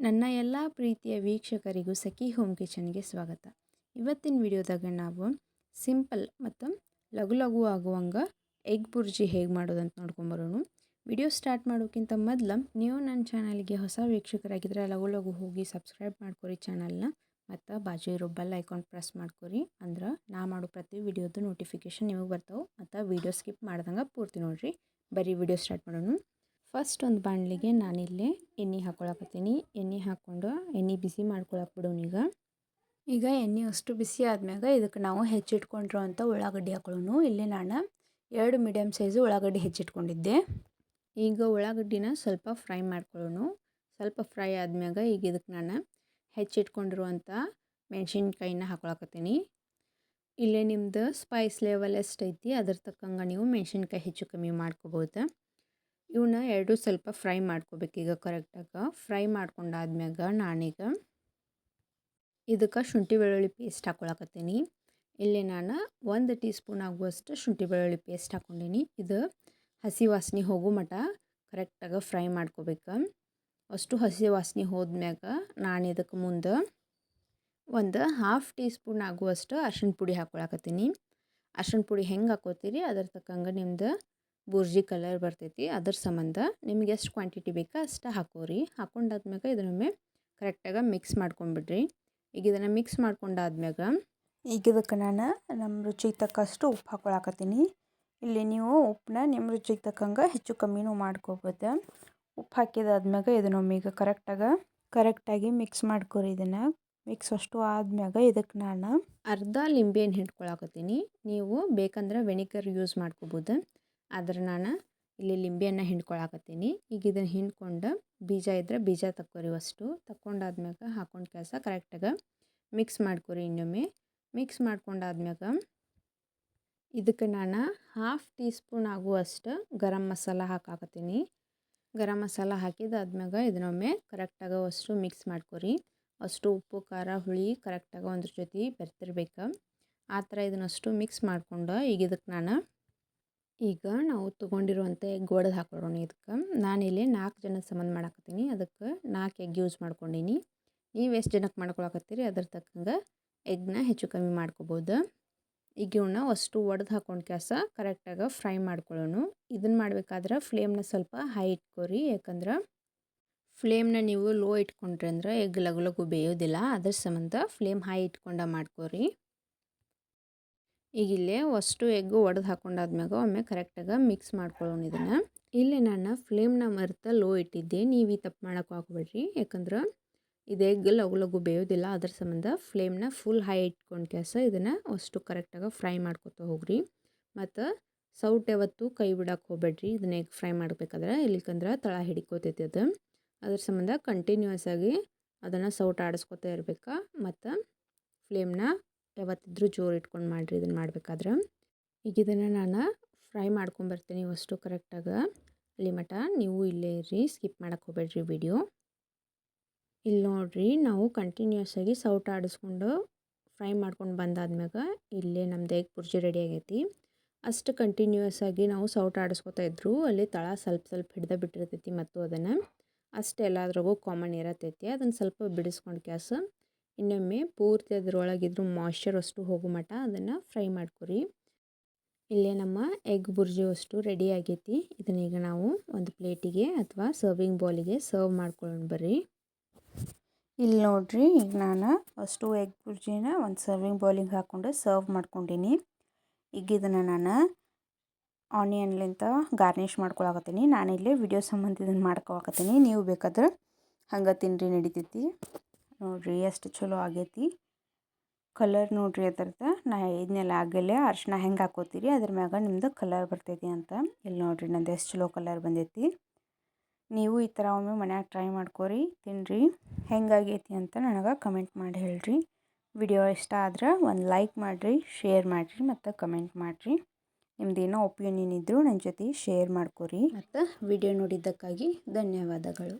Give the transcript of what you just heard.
ನನ್ನ ಎಲ್ಲ ಪ್ರೀತಿಯ ವೀಕ್ಷಕರಿಗೂ ಸಖಿ ಹೋಮ್ ಕಿಚನ್ಗೆ ಸ್ವಾಗತ. ಇವತ್ತಿನ ವಿಡಿಯೋದಾಗ ನಾವು ಸಿಂಪಲ್ ಮತ್ತು ಲಘು ಲಘು ಆಗುವಂಗೆ ಎಗ್ ಬುರ್ಜಿ ಹೇಗೆ ಮಾಡೋದು ಅಂತ ನೋಡ್ಕೊಂಬರೋಣ. ವಿಡಿಯೋ ಸ್ಟಾರ್ಟ್ ಮಾಡೋಕ್ಕಿಂತ ಮೊದಲು ನೀವು ನನ್ನ ಚಾನಲ್ಗೆ ಹೊಸ ವೀಕ್ಷಕರಾಗಿದ್ದರೆ ಲಘು ಲಘು ಹೋಗಿ ಸಬ್ಸ್ಕ್ರೈಬ್ ಮಾಡ್ಕೊರಿ ಚಾನಲ್ನ ಮತ್ತು ಬಾಜು ಇರೋ ಬೆಲ್ ಐಕಾನ್ ಪ್ರೆಸ್ ಮಾಡ್ಕೊರಿ ಅಂದ್ರೆ ನಾ ಮಾಡೋ ಪ್ರತಿ ವಿಡಿಯೋದು ನೋಟಿಫಿಕೇಷನ್ ನಿಮಗೆ ಬರ್ತಾವೆ. ಮತ್ತು ವಿಡಿಯೋ ಸ್ಕಿಪ್ ಮಾಡ್ದಂಗೆ ಪೂರ್ತಿ ನೋಡಿರಿ. ಬರೀ ವಿಡಿಯೋ ಸ್ಟಾರ್ಟ್ ಮಾಡೋಣ. ಫಸ್ಟ್ ಒಂದು ಬಾಣಲಿಗೆ ನಾನಿಲ್ಲಿ ಎಣ್ಣೆ ಹಾಕ್ಕೊಳಕತ್ತೀನಿ ಎಣ್ಣೆ ಹಾಕ್ಕೊಂಡು ಎಣ್ಣೆ ಬಿಸಿ ಮಾಡ್ಕೊಳಕ್ಕೆ ಬಿಡೋನೀಗ ಈಗ. ಎಣ್ಣೆ ಅಷ್ಟು ಬಿಸಿ ಆದ್ಮ್ಯಾಗ ಇದಕ್ಕೆ ನಾವು ಹೆಚ್ಚಿಟ್ಕೊಂಡಿರೋ ಅಂಥ ಉಳ್ಳಾಗಡ್ಡಿ ಹಾಕೊಳ್ಳೋನು ಇಲ್ಲಿ ನಾನು ಎರಡು ಮೀಡಿಯಮ್ ಸೈಜು ಉಳ್ಳಾಗಡ್ಡಿ ಹೆಚ್ಚಿಟ್ಕೊಂಡಿದ್ದೆ. ಈಗ ಉಳ್ಳಾಗಡ್ಡಿನ ಸ್ವಲ್ಪ ಫ್ರೈ ಮಾಡ್ಕೊಳ್ಳೋಣ ಸ್ವಲ್ಪ ಫ್ರೈ ಆದ್ಮ್ಯಾಗ ಈಗ ಇದಕ್ಕೆ ನಾನು ಹೆಚ್ಚಿಟ್ಕೊಂಡಿರುವಂಥ ಮೆಣಸಿನ್ಕಾಯಿನ ಹಾಕೊಳಕತ್ತೀನಿ. ಇಲ್ಲೇ ನಿಮ್ಮದು ಸ್ಪೈಸ್ ಲೆವೆಲ್ ಎಷ್ಟೈತಿ? ಅದ್ರ ತಕ್ಕಂಗೆ ನೀವು ಮೆಣಸಿನ್ಕಾಯಿ ಹೆಚ್ಚು ಕಮ್ಮಿ ಮಾಡ್ಕೋಬೋದು. ಇವನ್ನ ಎರಡು ಸ್ವಲ್ಪ ಫ್ರೈ ಮಾಡ್ಕೋಬೇಕು ಈಗ ಕರೆಕ್ಟಾಗಿ. ಫ್ರೈ ಮಾಡ್ಕೊಂಡಾದ್ಮ್ಯಾಗ ನಾನೀಗ ಇದಕ್ಕೆ ಶುಂಠಿ ಬೆಳ್ಳುಳ್ಳಿ ಪೇಸ್ಟ್ ಹಾಕ್ಕೊಳಕತ್ತೀನಿ ಇಲ್ಲಿ ನಾನು ಒಂದು ಟೀ ಸ್ಪೂನ್ ಆಗುವಷ್ಟು ಶುಂಠಿ ಬೆಳ್ಳುಳ್ಳಿ ಪೇಸ್ಟ್ ಹಾಕ್ಕೊಂಡೀನಿ ಇದು ಹಸಿ ವಾಸನೆ ಹೋಗೋ ಮಟ ಕರೆಕ್ಟಾಗಿ ಫ್ರೈ ಮಾಡ್ಕೋಬೇಕು. ಅಷ್ಟು ಹಸಿ ವಾಸನೆ ಹೋದ್ಮ್ಯಾಗ ನಾನು ಇದಕ್ಕೆ ಮುಂದೆ ಒಂದು ಹಾಫ್ ಟೀ ಸ್ಪೂನ್ ಆಗುವಷ್ಟು ಅರ್ಶಿಣ ಪುಡಿ ಹಾಕ್ಕೊಳಕತ್ತೀನಿ ಅರ್ಶಿಣ ಪುಡಿ ಹೆಂಗೆ ಹಾಕೋತೀರಿ ಅದ್ರ ತಕ್ಕಂಗೆ ನಿಮ್ದು ಬುರ್ಜಿ ಕಲರ್ ಬರ್ತೈತಿ ಅದ್ರ ಸಂಬಂಧ ನಿಮ್ಗೆ ಎಷ್ಟು ಕ್ವಾಂಟಿಟಿ ಬೇಕೋ ಅಷ್ಟು ಹಾಕೋರಿ. ಹಾಕೊಂಡಾದ್ಮ್ಯಾಗ ಇದನ್ನೊಮ್ಮೆ ಕರೆಕ್ಟಾಗಿ ಮಿಕ್ಸ್ ಮಾಡ್ಕೊಂಡ್ಬಿಡ್ರಿ ಈಗ ಇದನ್ನು ಮಿಕ್ಸ್ ಮಾಡ್ಕೊಂಡಾದ್ಮ್ಯಾಗ ಈಗ ಇದಕ್ಕೆ ನಾನು ನಮ್ಮ ರುಚಿಗೆ ತಕ್ಕಷ್ಟು ಉಪ್ಪು ಹಾಕೊಳಕತ್ತೀನಿ. ಇಲ್ಲಿ ನೀವು ಉಪ್ಪನ್ನ ನಿಮ್ಮ ರುಚಿಗೆ ತಕ್ಕಂಗೆ ಹೆಚ್ಚು ಕಮ್ಮಿನೂ ಮಾಡ್ಕೋಬೋದು. ಉಪ್ಪು ಹಾಕಿದಾದ್ಮ್ಯಾಗ ಇದನ್ನೊಮ್ಮೆ ಈಗ ಕರೆಕ್ಟಾಗಿ ಕರೆಕ್ಟಾಗಿ ಮಿಕ್ಸ್ ಮಾಡ್ಕೊರಿ ಇದನ್ನು. ಮಿಕ್ಸ್ ಅಷ್ಟು ಆದ್ಮ್ಯಾಗ ಇದಕ್ಕೆ ನಾನು ಅರ್ಧ ಲಿಂಬೆಹಣ್ಣು ಹಿಡ್ಕೊಳಕತ್ತೀನಿ. ನೀವು ಬೇಕಂದ್ರೆ ವೆನಿಗರ್ ಯೂಸ್ ಮಾಡ್ಕೋಬೋದು. ಆದ್ರೆ ನಾನು ಇಲ್ಲಿ ಲಿಂಬೆಯನ್ನು ಹಿಂಡ್ಕೊಳಕತ್ತೀನಿ. ಈಗ ಇದನ್ನು ಹಿಂಡ್ಕೊಂಡು ಬೀಜ ಇದ್ದರೆ ಬೀಜ ತಕ್ಕೋರಿ ಅಷ್ಟು ತಕ್ಕೊಂಡಾದ್ಮ್ಯಾಗ ಹಾಕೊಂಡು ಕೆಲಸ ಕರೆಕ್ಟಾಗಿ ಮಿಕ್ಸ್ ಮಾಡ್ಕೊರಿ ಇನ್ನೊಮ್ಮೆ. ಮಿಕ್ಸ್ ಮಾಡ್ಕೊಂಡಾದ್ಮ್ಯಾಗ ಇದಕ್ಕೆ ನಾನು ಹಾಫ್ ಟೀ ಸ್ಪೂನ್ ಆಗುವಷ್ಟು ಗರಂ ಮಸಾಲ ಹಾಕಾಕತ್ತೀನಿ. ಗರಂ ಮಸಾಲ ಹಾಕಿದಾದ್ಮ್ಯಾಗ ಇದನ್ನೊಮ್ಮೆ ಕರೆಕ್ಟಾಗಿ ಅಷ್ಟು ಮಿಕ್ಸ್ ಮಾಡ್ಕೊರಿ. ಅಷ್ಟು ಉಪ್ಪು, ಖಾರ, ಹುಳಿ ಕರೆಕ್ಟಾಗಿ ಒಂದ್ರ ಜೊತೆ ಬೆರ್ತಿರ್ಬೇಕು. ಆ ಥರ ಇದನ್ನಷ್ಟು ಮಿಕ್ಸ್ ಮಾಡಿಕೊಂಡು ಈಗ ಇದಕ್ಕೆ ನಾನು ಈಗ ನಾವು ತೊಗೊಂಡಿರುವಂಥ ಎಗ್ ಒಡೆದು ಹಾಕೊಳ್ಳೋಣ ಇದಕ್ಕೆ. ನಾನಿಲ್ಲಿ ನಾಲ್ಕು ಜನಕ್ಕೆ ಸಂಬಂಧ ಮಾಡಾಕತ್ತೀನಿ. ಅದಕ್ಕೆ ನಾಲ್ಕು ಎಗ್ ಯೂಸ್ ಮಾಡ್ಕೊಂಡೀನಿ. ನೀವು ಎಷ್ಟು ಜನಕ್ಕೆ ಮಾಡ್ಕೊಳಕತ್ತೀರಿ? ಅದ್ರ ತಕ್ಕಂಗೆ ಎಗ್ನ ಹೆಚ್ಚು ಕಮ್ಮಿ ಮಾಡ್ಕೋಬೋದು. ಈಗ ಇವನ್ನ ಅಷ್ಟು ಒಡೆದು ಹಾಕೊಂಡು ಕೆಲಸ ಕರೆಕ್ಟಾಗಿ ಫ್ರೈ ಮಾಡ್ಕೊಳ್ಳೋಣ ಇದನ್ನು ಮಾಡಬೇಕಾದ್ರೆ ಫ್ಲೇಮ್ನ ಸ್ವಲ್ಪ ಹೈ ಇಟ್ಕೋರಿ. ಯಾಕಂದ್ರೆ ಫ್ಲೇಮ್ನ ನೀವು ಲೋ ಇಟ್ಕೊಂಡ್ರಿ ಅಂದ್ರೆ ಎಗ್ ಲಗು ಲಗು ಬೇಯೋದಿಲ್ಲ. ಅದ್ರ ಸಂಬಂಧ ಫ್ಲೇಮ್ ಹೈ ಇಟ್ಕೊಂಡ ಮಾಡ್ಕೋರಿ. ಈಗ ಇಲ್ಲೇ ಅಷ್ಟು ಎಗ್ಗು ಒಡೆದು ಹಾಕೊಂಡಾದ್ಮ್ಯಾಗ ಒಮ್ಮೆ ಕರೆಕ್ಟಾಗಿ ಮಿಕ್ಸ್ ಮಾಡ್ಕೊಳ್ಳೋಣ ಇದನ್ನು. ಇಲ್ಲಿ ನಾನು ಫ್ಲೇಮ್ನ ಮರೆತ ಲೋ ಇಟ್ಟಿದ್ದೆ. ನೀವು ಈ ತಪ್ಪು ಮಾಡೋಕೆ ಹೋಗ್ಬೇಡ್ರಿ ಯಾಕಂದ್ರೆ ಇದು ಎಗ್ ಲಗು ಲಗು ಬೇಯೋದಿಲ್ಲ. ಅದ್ರ ಸಂಬಂಧ ಫ್ಲೇಮ್ನ ಫುಲ್ ಹೈ ಇಟ್ಕೊಂಡು ಕೆಲಸ ಇದನ್ನು ಅಷ್ಟು ಕರೆಕ್ಟಾಗಿ ಫ್ರೈ ಮಾಡ್ಕೊತ ಹೋಗ್ರಿ. ಮತ್ತು ಸೌಟ್ ಯಾವತ್ತು ಕೈ ಬಿಡೋಕೆ ಹೋಗ್ಬೇಡ್ರಿ. ಇದನ್ನ ಎಗ್ ಫ್ರೈ ಮಾಡಬೇಕಾದ್ರೆ ಇಲ್ಲಿಕಂದ್ರೆ ತಳ ಹಿಡಿಕೋತೈತಿ ಅದು. ಅದ್ರ ಸಂಬಂಧ ಕಂಟಿನ್ಯೂಸ್ ಆಗಿ ಅದನ್ನು ಸೌಟ್ ಆಡಿಸ್ಕೊತಾ ಇರ್ಬೇಕು? ಮತ್ತು ಫ್ಲೇಮ್ನ ಯಾವತ್ತಿದ್ರೂ ಜೋರು ಇಟ್ಕೊಂಡು ಮಾಡಿರಿ ಇದನ್ನು ಮಾಡಬೇಕಾದ್ರೆ. ಈಗ ಇದನ್ನು ನಾನು ಫ್ರೈ ಮಾಡ್ಕೊಂಬರ್ತೀನಿ ಅಷ್ಟು ಕರೆಕ್ಟಾಗಿ ಅಲ್ಲಿ ಮಟ ನೀವು ಇಲ್ಲೇ ಇರ್ರಿ ಸ್ಕಿಪ್ ಮಾಡೋಕ್ಕೆ ಹೋಗ್ಬೇಡ್ರಿ ವಿಡಿಯೋ ಇಲ್ಲಿ ನೋಡಿರಿ, ನಾವು ಕಂಟಿನ್ಯೂಸ್ ಆಗಿ ಸೌಟ್ ಆಡಿಸ್ಕೊಂಡು ಫ್ರೈ ಮಾಡ್ಕೊಂಡು ಬಂದಾದ್ಮ್ಯಾಗ ಇಲ್ಲೇ ನಮ್ದು ಎಗ್ ಬುರ್ಜಿ ರೆಡಿ ಆಗೈತಿ. ಅಷ್ಟು ಕಂಟಿನ್ಯೂಸ್ ಆಗಿ ನಾವು ಸೌಟ್ ಆಡಿಸ್ಕೊತಾ ಇದ್ರು, ಅಲ್ಲಿ ತಳ ಸ್ವಲ್ಪ ಸ್ವಲ್ಪ ಹಿಡ್ದ ಬಿಟ್ಟಿರ್ತೈತಿ ಮತ್ತು ಅದನ್ನು ಅಷ್ಟು ಎಲ್ಲಾದ್ರಾಗೂ ಕಾಮನ್ ಇರತೈತಿ. ಅದನ್ನು ಸ್ವಲ್ಪ ಬಿಡಿಸ್ಕೊಂಡು ಕ್ಯಾಸ ಇನ್ನೊಮ್ಮೆ ಪೂರ್ತಿ ಅದರೊಳಗಿದ್ರು ಮಾಯ್ಶ್ಚರ್ ಅಷ್ಟು ಹೋಗೋ ಮಟ್ಟ ಅದನ್ನು ಫ್ರೈ ಮಾಡ್ಕೊರಿ. ಇಲ್ಲೇ ನಮ್ಮ ಎಗ್ ಬುರ್ಜಿ ಅಷ್ಟು ರೆಡಿ ಆಗೈತಿ. ಇದನ್ನ ಈಗ ನಾವು ಒಂದು ಪ್ಲೇಟಿಗೆ ಅಥವಾ ಸರ್ವಿಂಗ್ ಬೌಲಿಗೆ ಸರ್ವ್ ಮಾಡ್ಕೊಳ್ಳೋಣ ಬರ್ರಿ. ಇಲ್ಲಿ ನೋಡ್ರಿ ಈಗ ನಾನು ಅಷ್ಟು ಎಗ್ ಬುರ್ಜಿನ ಒಂದು ಸರ್ವಿಂಗ್ ಬೌಲಿಗೆ ಹಾಕ್ಕೊಂಡು ಸರ್ವ್ ಮಾಡ್ಕೊಂಡೀನಿ. ಈಗ ಇದನ್ನು ನಾನು ಆನಿಯನ್ಲಿಂತ ಗಾರ್ನಿಷ್ ಮಾಡ್ಕೊಳಕತ್ತೀನಿ. ನಾನಿಲ್ಲಿ ವಿಡಿಯೋ ಸಂಬಂಧ ಇದನ್ನು ಮಾಡ್ಕೊಳಕತ್ತೀನಿ. ನೀವು ಬೇಕಾದ್ರೆ ಹಂಗೆ ತಿನ್ನಿರಿ ನಡಿತೈತಿ. ನೋಡಿರಿ ಎಷ್ಟು ಚಲೋ ಆಗೈತಿ. ಕಲರ್ ನೋಡಿರಿ ಅದ್ರದ್ದು. ನಾ ಇದನ್ನೆಲ್ಲ ಆಗಲ್ಲ ಅರ್ಶಿನ ಹೆಂಗೆ ಹಾಕೋತೀರಿ, ಅದ್ರ ಮ್ಯಾಗ ನಿಮ್ದು ಕಲರ್ ಬರ್ತೈತಿ ಅಂತ. ಇಲ್ಲಿ ನೋಡಿರಿ ನಂದು ಎಷ್ಟು ಚಲೋ ಕಲರ್ ಬಂದೈತಿ. ನೀವು ಈ ಥರ ಒಮ್ಮೆ ಮನ್ಯಾಗ ಟ್ರೈ ಮಾಡ್ಕೊರಿ ತಿನ್ನಿರಿ ಹೆಂಗಾಗೈತಿ ಅಂತ ನನಗೆ ಕಮೆಂಟ್ ಮಾಡಿ ಹೇಳ್ರಿ. ವಿಡಿಯೋ ಇಷ್ಟ ಆದ್ರೆ ಒಂದು ಲೈಕ್ ಮಾಡಿರಿ ಶೇರ್ ಮಾಡಿರಿ ಮತ್ತು ಕಮೆಂಟ್ ಮಾಡಿರಿ. ನಿಮ್ದೇನೋ ಒಪಿನಿಯನ್ ಇದ್ದರೂ ನನ್ನ ಜೊತೆ ಶೇರ್ ಮಾಡ್ಕೋರಿ. ಮತ್ತು ವಿಡಿಯೋ ನೋಡಿದ್ದಕ್ಕಾಗಿ ಧನ್ಯವಾದಗಳು.